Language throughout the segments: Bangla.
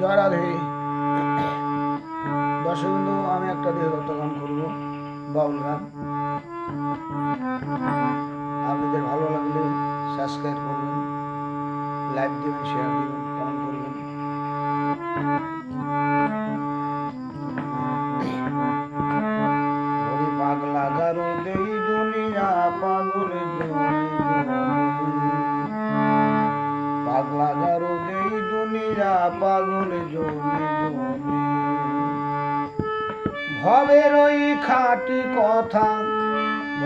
জয় রাধে। দর্শক আমি একটা দেহদত্ত গান করব বাউল গান। দেই দুনিয়া, পাগল জমে জমে। ভবের ওই খাঁটি কথা,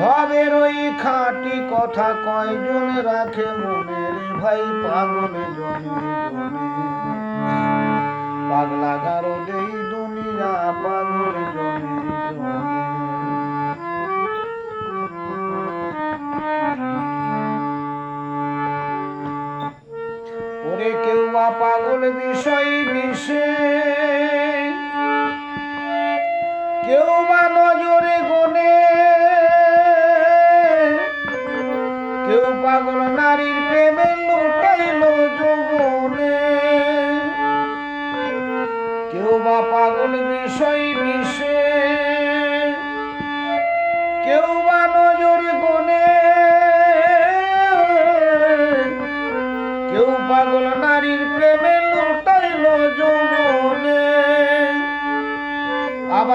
ভবের ওই খাঁটি কথা কয়জন রাখে মনের ভাই পাগল জমি? ওরে কেউ বা পাগল বিষয় বিষে কেউ বা নজরে গনে। কেউ পাগল নারীর প্রেমে লুটাইল যৌবনে। কেউ বা পাগল বিষয় বিষে কেউ বা নজর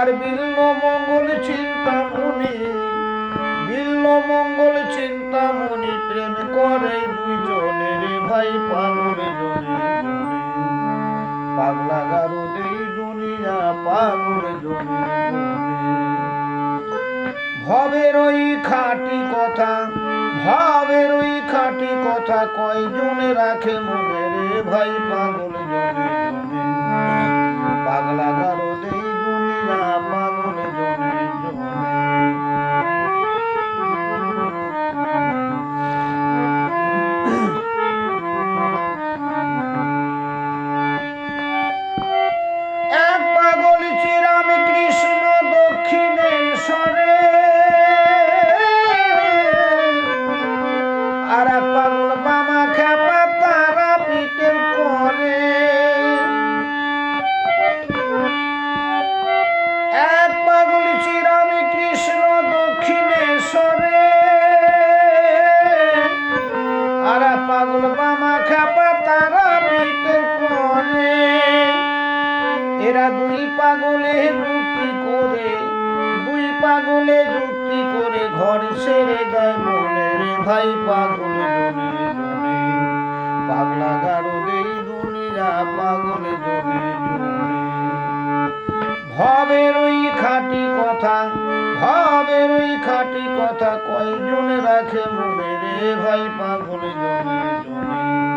আবার বিল্ল মঙ্গল চিন্তা মনে বিল্ল মঙ্গল চিন্তা মনি প্রেম করে দুইজনে রে ভাই পাগল জনে পাগলা গারো দেই দুনিয়া পাগল জনে ভবের ওই খাঁটি কথা, ভাবের ওই খাঁটি কথা কয়জনে রাখে মনে রে ভাই পাগল জনে পাগলা তারা পিঠের পরে। এক পাগল শ্রীরাম কৃষ্ণ দক্ষিণেশ্বরে আর পাগল খেপা, তারা পিঠের পরে। এরা দুই পাগলে যুক্তি করে, দুই পাগলে যুক্তি করে ঘর ছেড়ে দেয় মনে রে ভাই পাগল জনে জনে। পাগলা গারো দেই দুনিয়া পাগল জনে জনে। ভবের ওই খাঁটি কথা, ভবের ওই খাঁটি কথা কয়জন রাখে মনে রে ভাই পাগল জনে জনে।